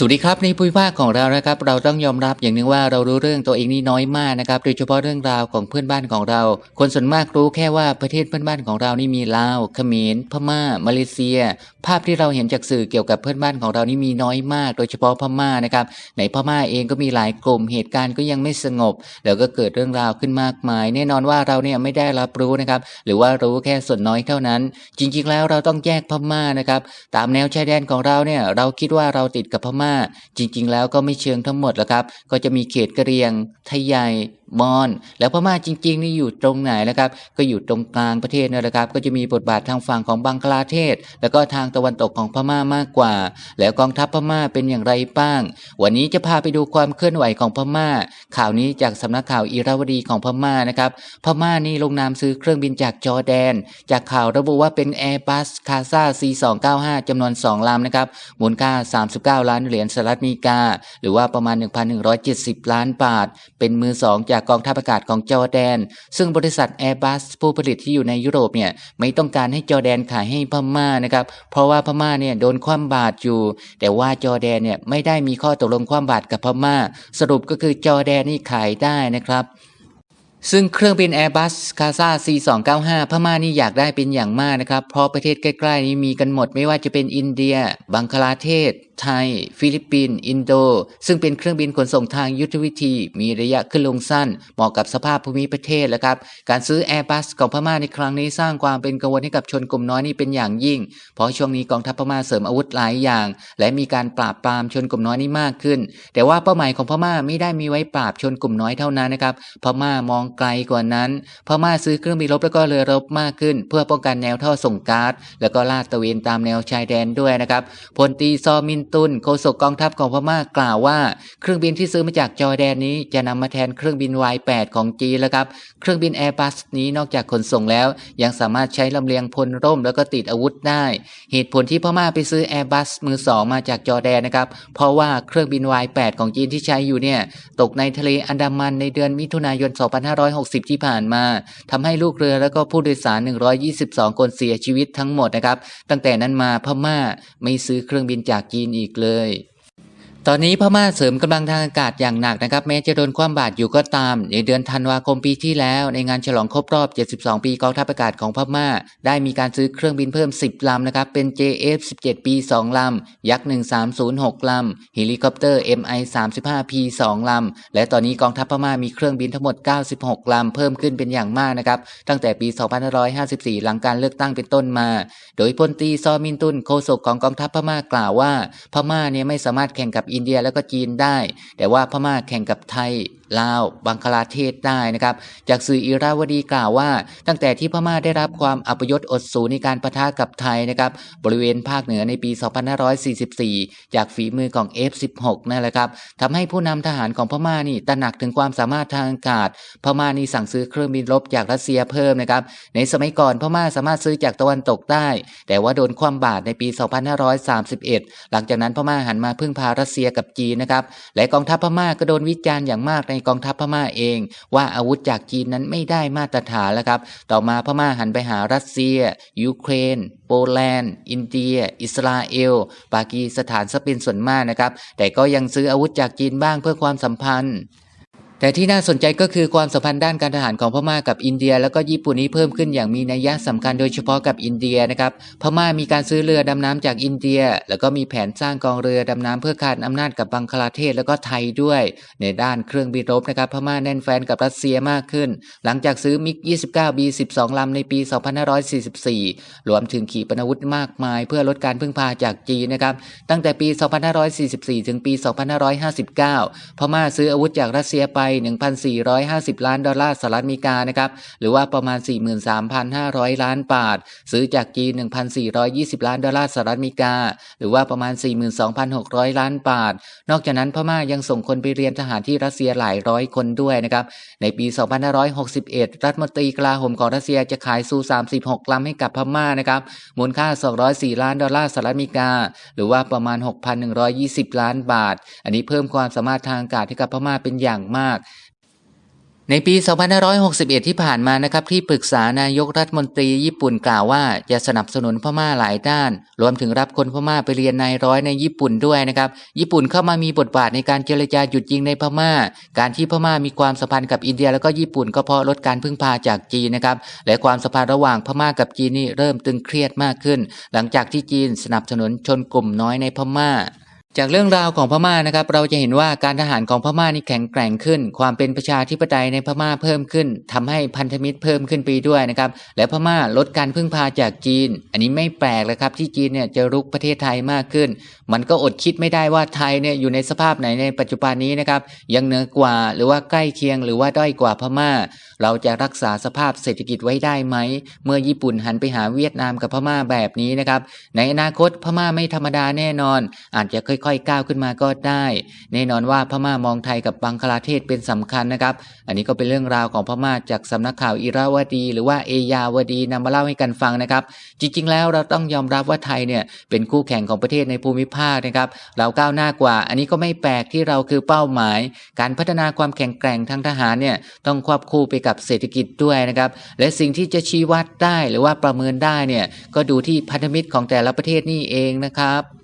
สวัสดีครับในภูมิภาคของเรานะครับ เราต้องยอมรับอย่างหนึ่งว่าเรารู้เรื่องตัวเองนี่น้อยมากนะครับ โดยเฉพาะเรื่องราวของเพื่อนบ้านของเรา คนส่วนมากรู้แค่ว่าประเทศเพื่อนบ้านของเรานี่มีลาวเขมรพม่า มาเลเซีย ภาพที่เราเห็นจากสื่อเกี่ยวกับเพื่อนบ้านของเรานี่มีน้อยมาก โดยเฉพาะพม่านะครับในพม่าเองก็มีหลายกลุ่มเหตุการณ์ก็ยังไม่สงบ แล้วก็เกิดเรื่องราวขึ้นมากมาย แน่นอนว่าเราเนี่ยไม่ได้รับรู้นะครับ หรือว่ารู้แค่ส่วนน้อยเท่านั้น จริง ๆ แล้วเราต้องแยกพม่านะครับ ตามแนวชายแดนของเราเนี่ยเราคิดว่าเราติดกับพม่าจริง ๆ แล้วก็ไม่เชิงทั้งหมดหรอกครับ ก็จะมีเขตกะเรียงไทยใหญ่มอญแล้วพม่าจริงๆนี่อยู่ตรงไหนนะครับ ก็อยู่ตรงกลางประเทศนั่แหละครับ ก็จะมีบทบาททางฝั่งของบังคลาเทศ แล้วก็ทางตะวันตกของพม่ามากกว่า แล้วกองทัพพม่าเป็นอย่างไรบ้าง วันนี้จะพาไปดูความเคลื่อนไหวของพม่า ข่าวนี้จากสำนักข่าวอิราวดีของพม่านะครับ พม่านี่ลงนามซื้อเครื่องบินจากจอร์แดน จากข่าวระบุว่าเป็น Airbus c a s a C295 จำนวน 2 ลำนะครับ มูลค่า 39 ล้านเหรียญสหรัฐอเมริกา หรือว่าประมาณ 1,170 ล้านบาท เป็นมือสองจากกองทัพอากาศของจอร์แดน ซึ่งบริษัท Airbus ผู้ผลิตที่อยู่ในยุโรปเนี่ยไม่ต้องการให้จอร์แดนขายให้พม่านะครับเพราะว่าพม่าเนี่ยโดนคว่ำบาตรอยู่ แต่ว่าจอร์แดนเนี่ยไม่ได้มีข้อตกลงคว่ำบาตรกับพม่า สรุปก็คือจอร์แดนนี่ขายได้นะครับซึ่งเครื่องบิน Airbus c a s a C295 พม่านี่อยากได้เป็นอย่างมากนะครับ เพราะประเทศใกล้ ๆ นี้มีกันหมดไม่ว่าจะเป็นอินเดีย บังคลาเทศ ไทย ฟิลิปปินส์อินโด ซึ่งเป็นเครื่องบินขนส่งทางยุทธวิธี มีระยะขึ้นลงสั้น เหมาะกับสภาพภูมิประเทศแล้วครับ การซื้อ Airbus ของพม่าในครั้งนี้สร้างความเป็นกังวลให้กับชนกลุ่มน้อยนี่เป็นอย่างยิ่ง เพราะช่วงนี้กองทัพพม่าเสริมอาวุธหลายอย่าง และมีการปราบปรามชนกลุ่มน้อยนี่มากขึ้น แต่ว่าเป้าหมายของพม่าไม่ได้มีไว้ปราบชนกลุ่มน้อยเท่านั้นนะครับ พม่ามองไกลกว่านั้น พม่าซื้อเครื่องบินรบแล้วก็เรือรบมากขึ้น เพื่อป้องกันแนวท่อส่งก๊าซแล้วก็ลาดตระเวนตามแนวชายแดนด้วยนะครับพลตีซอมินตุนโฆษกกองทัพของพม่ากล่าวว่า เครื่องบินที่ซื้อมาจากจอร์แดนนี้จะนำมาแทนเครื่องบิน Y8 ของจีนแล้วครับ เครื่องบิน Airbus นี้นอกจากขนส่งแล้ว ยังสามารถใช้ลำเลียงพลร่มแล้วก็ติดอาวุธได้ เหตุผลที่พม่าไปซื้อ Airbus มือสองมาจากจอร์แดนนะครับ เพราะว่าเครื่องบิน Y8 ของจีนที่ใช้อยู่เนี่ยตกในทะเลอันดามันในเดือนมิถุนายน 2560 ที่ผ่านมาทำให้ลูกเรือแล้วก็ผู้โดยสาร 122 คนเสียชีวิตทั้งหมดนะครับ ตั้งแต่นั้นมาพม่าไม่ซื้อเครื่องบินจากจีนอีกเลย ตอนนี้พม่าเสริมกำลังทางอากาศอย่างหนักนะครับแม้จะโดนความบาดอยู่ก็ตาม ในเดือนธันวาคมปีที่แล้ว ในงานฉลองครบรอบ 72 ปีกองทัพอากาศของพม่า ได้มีการซื้อเครื่องบินเพิ่ม 10 ลำนะครับเป็น JF-17 ปี 2 ลำ ยักษ์ 1306 ลำเฮลิคอปเตอร์ MI 35 P 2 ลำ และตอนนี้กองทัพพม่ามีเครื่องบินทั้งหมด 96 ลำ เพิ่มขึ้นเป็นอย่างมากนะครับตั้งแต่ปี 2554 หลังการเลือกตั้งเป็นต้นมา โดยพลตีซอมินตุนโฆษกของกองทัพพม่ากล่าวว่า พม่าเนี่ยไม่สามารถแข่งกับอินเดียแล้วก็จีนได้ แต่ว่าพม่าแข่งกับไทย ลาว บังคลาเทศได้นะครับ จากสื่ออิราวดีกล่าวว่า ตั้งแต่ที่พม่าได้รับความอัปยศอดสูในการประทะกับไทยนะครับ บริเวณภาคเหนือในปี 2544 จากฝีมือของ F16 นั่นแหละครับทำให้ผู้นำทหารของพม่านี่ตระหนักถึงความสามารถทางอากาศ พม่านี่สั่งซื้อเครื่องบินรบจากรัสเซียเพิ่มนะครับ ในสมัยก่อนพม่าสามารถซื้อจากตะวันตกได้ แต่ว่าโดนคว่ำบาตรในปี 2531 หลังจากนั้นพม่าหันมาพึ่งพารัสเซียกับจีนนะครับ และกองทัพพม่าก็โดนวิจารณ์อย่างมากในกองทัพพม่าเอง ว่าอาวุธจากจีนนั้นไม่ได้มาตรฐานแล้วครับ ต่อมาพม่าหันไปหารัสเซีย ยูเครน โปแลนด์ อินเดีย อิสราเอล ปากีสถานซะเป็นส่วนมากนะครับ แต่ก็ยังซื้ออาวุธจากจีนบ้างเพื่อความสัมพันธ์ แต่ที่น่าสนใจก็คือความสัมพันธ์ด้านการทหารของพม่ากับอินเดีย แล้วก็ญี่ปุ่นนี้เพิ่มขึ้นอย่างมีนัยยะสำคัญโดยเฉพาะกับอินเดียนะครับพม่ามีการซื้อเรือดำน้ำจากอินเดีย แล้วก็มีแผนสร้างกองเรือดำน้ำเพื่อคานอำนาจกับบังคลาเทศแล้วก็ไทยด้วย ในด้านเครื่องบินรบนะครับพม่าแน่นแฟนกับรัสเซียมากขึ้น หลังจากซื้อมิก 29 B12 ลำในปี 2544 รวมถึงขีปนาวุธมากมาย เพื่อลดการพึ่งพาจากจีนนะครับตั้งแต่ปี 2544 ถึงปี 2559 พม่าซื้ออาวุธจากรัสเซียไป1,450 ล้านดอลลาร์สหรัฐอเมริกานะครับหรือว่าประมาณ 43,500 ล้านบาท ซื้อจากจีน 1,420 ล้านดอลลาร์สหรัฐอเมริกา หรือว่าประมาณ 42,600 ล้านบาท นอกจากนั้นพม่ายังส่งคนไปเรียนทหารที่รัสเซียหลายร้อยคนด้วยนะครับในปี 2561 รัฐมนตรีกลาโหมของรัสเซียจะขายซู 36ลำให้กับพม่านะครับมูลค่า 204 ล้านดอลลาร์สหรัฐอเมริกา หรือว่าประมาณ 6,120 ล้านบาท อันนี้เพิ่มความสามารถทางอากาศให้กับพม่าเป็นอย่างมากในปี 2561 ที่ผ่านมานะครับที่ปรึกษานายกรัฐมนตรีญี่ปุ่นกล่าวว่าจะสนับสนุนพม่าหลายด้าน รวมถึงรับคนพม่าไปเรียนนายร้อยในญี่ปุ่นด้วยนะครับญี่ปุ่นเข้ามามีบทบาทในการเจรจาหยุดยิงในพม่า การที่พม่ามีความสัมพันธ์กับอินเดีย แล้วก็ญี่ปุ่นก็เพราะลดการพึ่งพาจากจีนนะครับและความสัมพันธ์ระหว่างพม่ากับจีนนี่เริ่มตึงเครียดมากขึ้น หลังจากที่จีนสนับสนุนชนกลุ่มน้อยในพม่า จากเรื่องราวของพม่านะครับ เราจะเห็นว่าการทหารของพม่านี่แข็งแกร่งขึ้น ความเป็นประชาธิปไตยในพม่าเพิ่มขึ้นทำให้พันธมิตรเพิ่มขึ้นไปด้วยนะครับ และพม่าลดการพึ่งพาจากจีน อันนี้ไม่แปลกเลยครับที่จีนเนี่ยจะรุกประเทศไทยมากขึ้น มันก็อดคิดไม่ได้ว่าไทยเนี่ยอยู่ในสภาพไหนในปัจจุบันนี้นะครับ ยังเหนือกว่าหรือว่าใกล้เคียงหรือว่าด้อยกว่าพม่า เราจะรักษาสภาพเศรษฐกิจไว้ได้ไหม เมื่อญี่ปุ่นหันไปหาเวียดนามกับพม่าแบบนี้นะครับ ในอนาคตพม่าไม่ธรรมดาแน่นอน อาจจะค่อยๆก้าวขึ้นมาก็ได้ แน่นอนว่าพม่ามองไทยกับบังคลาเทศเป็นสำคัญนะครับ อันนี้ก็เป็นเรื่องราวของพม่าจากสำนักข่าวอิราวดี หรือว่าเอยาวดีนำมาเล่าให้กันฟังนะครับ จริง ๆ แล้วเราต้องยอมรับว่าไทยเนี่ยเป็นคู่แข่งของประเทศในภูมิภาคนะครับเราก้าวหน้ากว่า อันนี้ก็ไม่แปลกที่เราคือเป้าหมาย การพัฒนาความแข็งแกร่งทางทหารเนี่ยต้องควบคู่ไปกับเศรษฐกิจด้วยนะครับและสิ่งที่จะชี้วัดได้หรือว่าประเมินได้เนี่ยก็ดูที่พันธมิตรของแต่ละประเทศนี่เองนะครับ